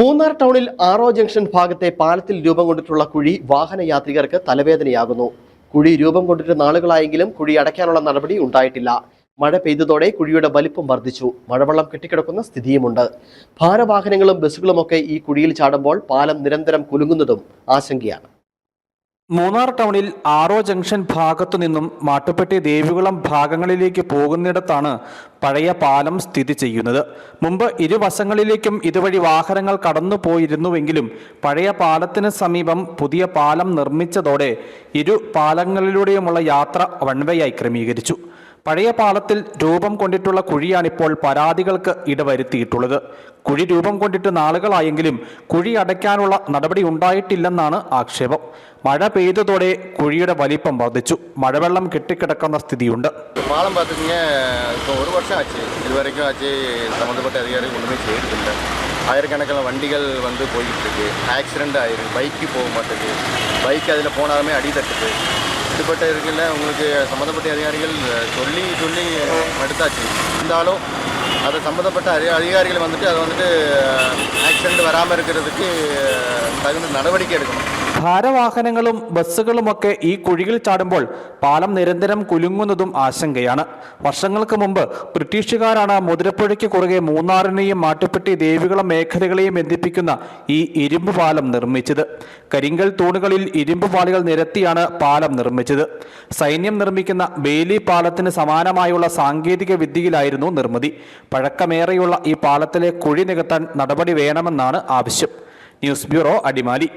മൂന്നാർ ടൗണിൽ ആറോ ജംഗ്ഷൻ ഭാഗത്തെ പാലത്തിൽ രൂപം കൊണ്ടിട്ടുള്ള കുഴി വാഹന യാത്രികർക്ക് തലവേദനയാകുന്നു. കുഴി രൂപം കൊണ്ടിട്ട് നാളുകളായെങ്കിലും കുഴി അടയ്ക്കാനുള്ള നടപടി ഉണ്ടായിട്ടില്ല. മഴ പെയ്തതോടെ കുഴിയുടെ വലിപ്പം വർദ്ധിച്ചു. മഴവെള്ളം കെട്ടിക്കിടക്കുന്ന സ്ഥിതിയുമുണ്ട്. ഭാരവാഹനങ്ങളും ബസ്സുകളുമൊക്കെ ഈ കുഴിയിൽ ചാടുമ്പോൾ പാലം നിരന്തരം കുലുങ്ങുന്നതും ആശങ്കയാണ്. മൂന്നാർ ടൗണിൽ ആറോ ജംഗ്ഷൻ ഭാഗത്തു നിന്നും മാട്ടുപ്പെട്ടി ദേവികുളം ഭാഗങ്ങളിലേക്ക് പോകുന്നിടത്താണ് പഴയ പാലം സ്ഥിതി ചെയ്യുന്നത്. മുമ്പ് ഇരുവശങ്ങളിലേക്കും ഇതുവഴി വാഹനങ്ങൾ കടന്നു പോയിരുന്നുവെങ്കിലും പഴയ പാലത്തിന് സമീപം പുതിയ പാലം നിർമ്മിച്ചതോടെ ഇരു പാലങ്ങളിലൂടെയുമുള്ള യാത്ര വൺവേയായി ക്രമീകരിച്ചു. പഴയ പാലത്തിൽ രൂപം കൊണ്ടിട്ടുള്ള കുഴിയാണിപ്പോൾ പരാതികൾക്ക് ഇടവരുത്തിയിട്ടുള്ളത്. കുഴി രൂപം കൊണ്ടിട്ട് നാളുകളായെങ്കിലും കുഴി അടയ്ക്കാനുള്ള നടപടി ഉണ്ടായിട്ടില്ലെന്നാണ് ആക്ഷേപം. മഴ പെയ്തതോടെ കുഴിയുടെ വലിപ്പം വർദ്ധിച്ചു. മഴവെള്ളം കെട്ടിക്കിടക്കുന്ന സ്ഥിതിയുണ്ട്. പാളം ഒരു വർഷം ആச்சு ഇതുവരെയ്ക്കും ആச்சு സംബന്ധപ്പെട്ട അധികാരി ഒന്നും ചെയ്തിട്ടില്ല ആയിരക്കണക്കിന് വണ്ടികൾ വന്ന് പോയിട്ടുണ്ട്. ആക്സിഡന്റ് ആയിരുന്നു ബൈക്ക് പോകുമ്പോഴത്തേക്ക് ബൈക്ക് അതിൽ പോണാമേ അടി തട്ടിട്ട് அடி தட்டுது இருக்குல்ல உங்களுக்கு சம்மந்தப்பட்ட அதிகாரிகள் சொல்லி சொல்லி மடுத்தாச்சு இருந்தாலும் அதை சம்மந்தப்பட்ட அதி அதிகாரிகள் வந்துட்டு அதை வந்துட்டு ஆக்சிடெண்ட் வராமல் இருக்கிறதுக்கு தகுந்த நடவடிக்கை எடுக்கணும். ഭാരവാഹനങ്ങളും ബസ്സുകളുമൊക്കെ ഈ കുഴിയിൽ ചാടുമ്പോൾ പാലം നിരന്തരം കുലുങ്ങുന്നതും ആശങ്കയാണ്. വർഷങ്ങൾക്ക് മുമ്പ് ബ്രിട്ടീഷുകാരാണ് മുതിരപ്പുഴയ്ക്ക് കുറുകെ മൂന്നാറിനെയും മാട്ടുപ്പെട്ടി ദേവികുളം മേഖലകളെയും ബന്ധിപ്പിക്കുന്ന ഈ ഇരുമ്പ് പാലം നിർമ്മിച്ചത്. കരിങ്കൽ തൂണുകളിൽ ഇരുമ്പ് പാളികൾ നിരത്തിയാണ് പാലം നിർമ്മിച്ചത്. സൈന്യം നിർമ്മിക്കുന്ന ബേലി പാലത്തിന് സമാനമായുള്ള സാങ്കേതിക വിദ്യയിലായിരുന്നു നിർമ്മിതി. പഴക്കമേറെയുള്ള ഈ പാലത്തിലെ കുഴി നികത്താൻ നടപടി വേണമെന്നാണ് ആവശ്യം. News bureau Adimali.